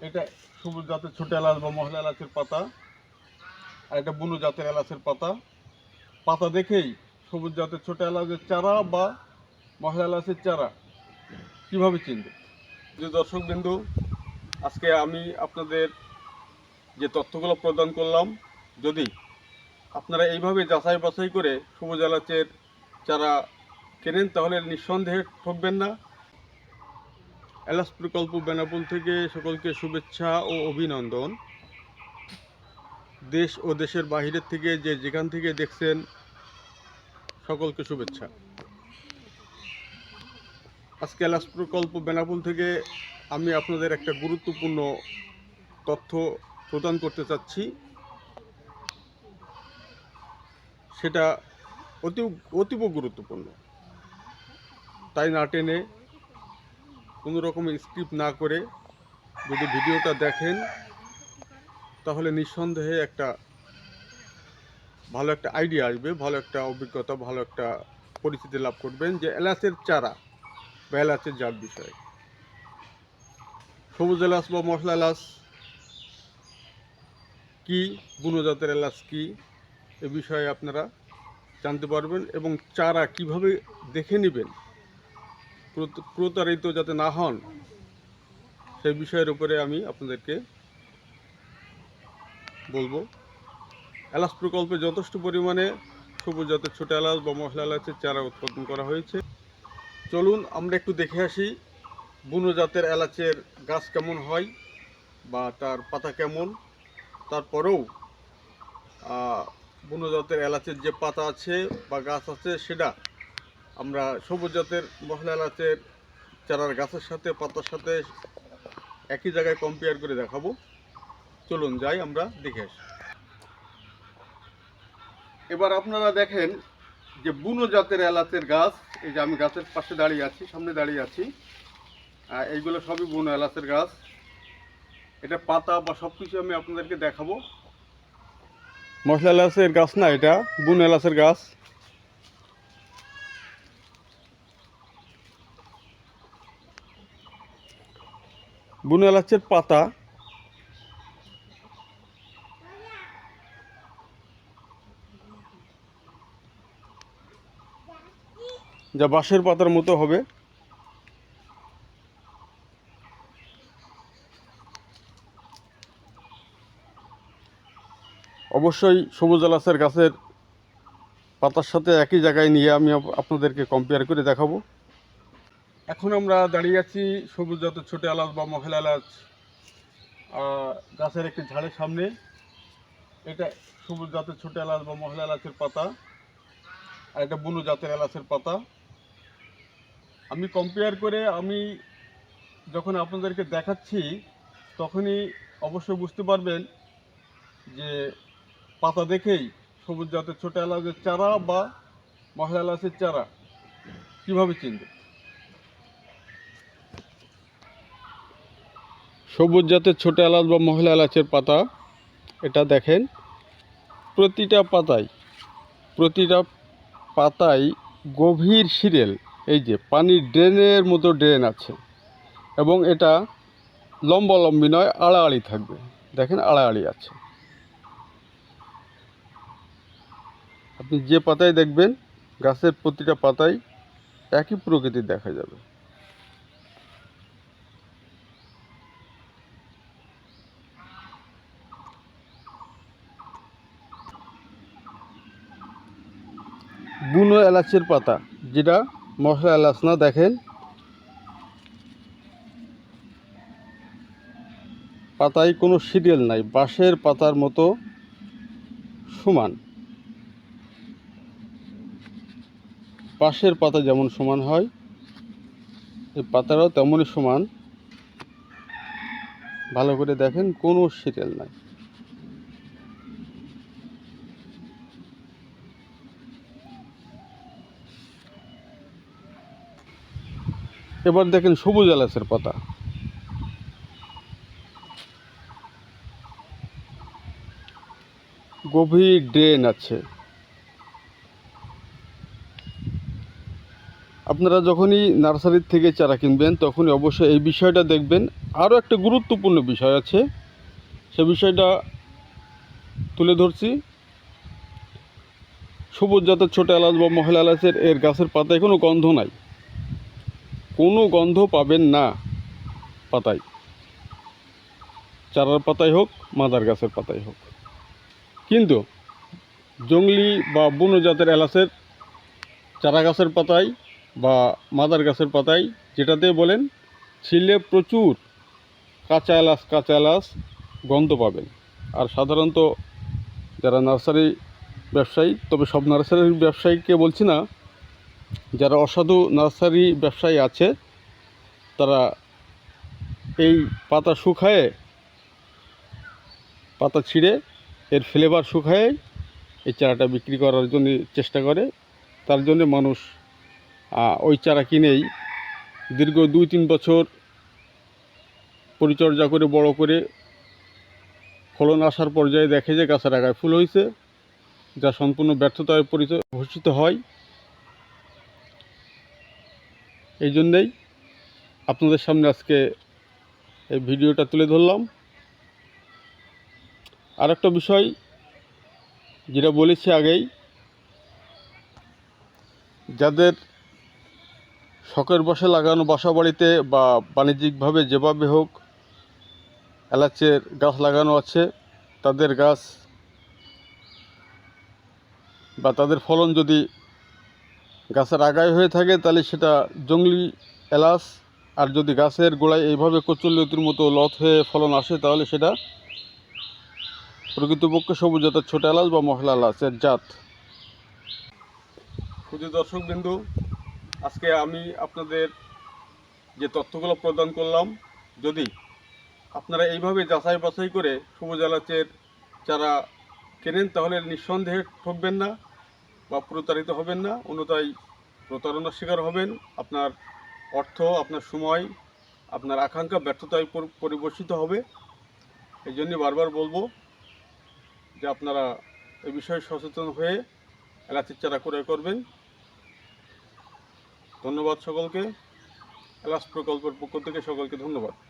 এটা সবুজ জাতের ছোট এলাচ বা মহিলা এলাচের পাতা আর এটা বুনো জাতের এলাচের পাতা। পাতা দেখেই সবুজ জাতের ছোট এলাচের চারা বা মহিলা এলাচের চারা। কীভাবে চিনবে? যে দর্শক বিন্দু, আজকে আমি আপনাদের যে তথ্যগুলো প্রদান করলাম, যদি আপনারা এইভাবে যাচাই বাছাই করে সবুজ এলাচের চারা কেনেন, তাহলে নিঃসন্দেহে ঠকবেন না। এলাচ প্রকল্প বেনাপুল থেকে সকলকে শুভেচ্ছা ও অভিনন্দন। দেশ ও দেশের বাহিরের থেকে যে যেখান থেকে দেখছেন, সকলকে শুভেচ্ছা। আজকে এলাস প্রকল্প বেনাপুল থেকে আমি আপনাদের একটা গুরুত্বপূর্ণ তথ্য প্রদান করতে চাচ্ছি। সেটা অতি অতীব গুরুত্বপূর্ণ। তাই না টেনে কোনো রকম স্ক্রিপ্ট না করে যদি ভিডিওটা দেখেন, তাহলে নিঃসন্দেহে একটা ভালো একটা আইডিয়া আসবে, ভালো একটা অভিজ্ঞতা, ভালো একটা পরিচিতি লাভ করবেন যে এলাচের চারা বা এলাচের জাত বিষয়ে। সবুজ এলাচ বা মশলা এলাচ কি বুনো জাতের এলাচ কি, এ বিষয়ে আপনারা জানতে পারবেন এবং চারা কীভাবে দেখে নেবেন প্রতারিত যাতে না হন, সেই বিষয়ের উপরে আমি আপনাদেরকে বলব। এলাচ প্রকল্পে যথেষ্ট পরিমাণে সবুজ জাতের ছোট এলাচ বা মশলা এলাচের চারা উৎপাদন করা হয়েছে। চলুন, আমরা একটু দেখে আসি বুনো জাতের এলাচের গাছ কেমন হয় বা তার পাতা কেমন। তারপরেও বুনো জাতের এলাচের যে পাতা আছে বা গাছ আছে, সেটা আমরা সবুজ জাতের মশলা এলাচের চারার গাছের সাথে, পাতার সাথে, একই জায়গায় কম্পেয়ার করে দেখাবো। চলুন যাই আমরা দেখে আসি। এবার আপনারা দেখেন যে বুনো জাতের এলাচের গাছ, এই যে আমি গাছের পাশে দাঁড়িয়ে আছি, সামনে দাঁড়িয়ে আছি এইগুলো সবই বুনো এলাচের গাছ। এটা পাতা বা সব কিছু আমি আপনাদেরকে দেখাবো। মশলা এলাচের গাছ না এটা, বুনো এলাচের গাছ। বুনো এলাচের পাতা। যা বাঁশের পাতার মতো হবে। অবশ্যই সবুজ এলাচের গাছের পাতার সাথে একই জায়গায় নিয়ে আমি আপ- আপনাদেরকে কম্পেয়ার করে দেখাবো। এখন আমরা দাঁড়িয়ে আছি সবুজ জাতের ছোট এলাচ বা মহিলা এলাচ গাছের একটি ঝাড়ের সামনে। এটা সবুজ জাতের ছোট এলাচ বা মহিলা এলাচের পাতা, আর এটা বুনো জাতের এলাচের পাতা। আমি কম্পেয়ার করে আমি যখন আপনাদেরকে দেখাচ্ছি, তখনই অবশ্যই বুঝতে পারবেন যে পাতা দেখেই সবুজ জাতের ছোট এলাচের চারা বা মহিলা এলাচের চারা কীভাবে চিনবে। সবুজ জাতের ছোটো এলাচ বা মহিলা এলাচের পাতা, এটা দেখেন, প্রতিটা পাতায় প্রতিটা পাতায় গভীর সিরেল এই যে পানির ড্রেনের মতো ড্রেন আছে, এবং এটা লম্বালম্বি নয়, আড়াআড়ি থাকবে, দেখেন আড়াআড়ি আছে। আপনি যে পাতায় দেখবেন, গাছের প্রতিটা পাতায় একই প্রকৃতির দেখা যাবে। বুনো এলাচের পাতা, যেটা মশলা এলাচ না, দেখেন। পাতায় কোনো সিরিয়াল নাই, বাঁশের পাতার মতো সমান। বাঁশের পাতা যেমন সমান হয়, এই পাতারাও তেমনই সমান। ভালো করে দেখেন, কোনো সিরিয়াল নাই। এবার দেখেন সবুজ এলাচের পাতা। গভীর ড্রেন আছে। আপনারা যখনই নার্সারির থেকে চারা কিনবেন, তখনই অবশ্যই এই বিষয়টা দেখবেন। আরও একটা গুরুত্বপূর্ণ বিষয় আছে, সে বিষয়টা তুলে ধরছি। সবুজ জাতের ছোটো এলাচ বা মহিলা এলাচের এর গাছের পাতায় কোনো গন্ধ নাই। কোনো গন্ধ পাবেন না পাতায়। চারার পাতায় হোক, মাদার গাছের পাতায় হোক। কিন্তু জংলি বা বুনো জাতের এলাচের চারা গাছের পাতায় বা মাদার গাছের পাতায় যেটাতে বলেন, ছিলে প্রচুর কাঁচা এলাচ কাঁচা এলাচ গন্ধ পাবেন। আর সাধারণত যারা নার্সারি ব্যবসায়ী, তবে সব নার্সারির ব্যবসায়ীকে বলছি না যারা অসাধু নার্সারি ব্যবসায়ী আছে, তারা এই পাতা শুকায়ে, পাতা ছিঁড়ে, এর ফ্লেভার শুকায়ে এই চারাটা বিক্রি করার জন্য চেষ্টা করে। তার জন্য মানুষ ওই চারা কিনেই দীর্ঘ দুই তিন বছর পরিচর্যা করে, বড় করে ফলন আসার পর্যায়ে দেখে যে গাছের আগায় ফুল হয়েছে যা সম্পূর্ণ ব্যর্থতায় পরিচয় ঘোষিত হয়। এই জন্যেই আপনাদের সামনে আজকে এই ভিডিওটা তুলে ধরলাম। আর একটা বিষয় যেটা বলেছি আগেই, যাদের শখের বসে লাগানো বাসা বাড়িতে বা বাণিজ্যিকভাবে যেভাবে হোক এলাচের গাছ লাগানো আছে, তাদের গাছ বা তাদের ফলন যদি গাছের আগায় হয়ে থাকে, তাহলে সেটা জঙ্গলি এলাচ, আর যদি গাছের গোড়ায় এইভাবে কচুল্লতির মতো লত হয়ে ফলন আসে, তাহলে সেটা প্রকৃতপক্ষে সবুজ জাতের ছোট এলাচ বা মশলা এলাচের জাত। শুধু দর্শক বিন্দু, আজকে আমি আপনাদের যে তথ্যগুলো প্রদান করলাম, যদি আপনারা এইভাবে যাচাই বাছাই করে সবুজ এলাচের চারা কেনেন, তাহলে নিঃসন্দেহে ঠকবেন না। বা প্রতারিত হবেন না, অন্যথায় প্রতারণার শিকার হবেন। আপনার অর্থ, আপনার সময়, আপনার আকাঙ্ক্ষা ব্যর্থতায় পরি- পরিবর্তিত হবে। এই জন্য বারবার বলব যে আপনারা এ বিষয়ে সচেতন হয়ে এলাচের চারা ক্রয় করবেন। ধন্যবাদ সকলকে। এলাচ প্রকল্পের পক্ষ থেকে সকলকে ধন্যবাদ।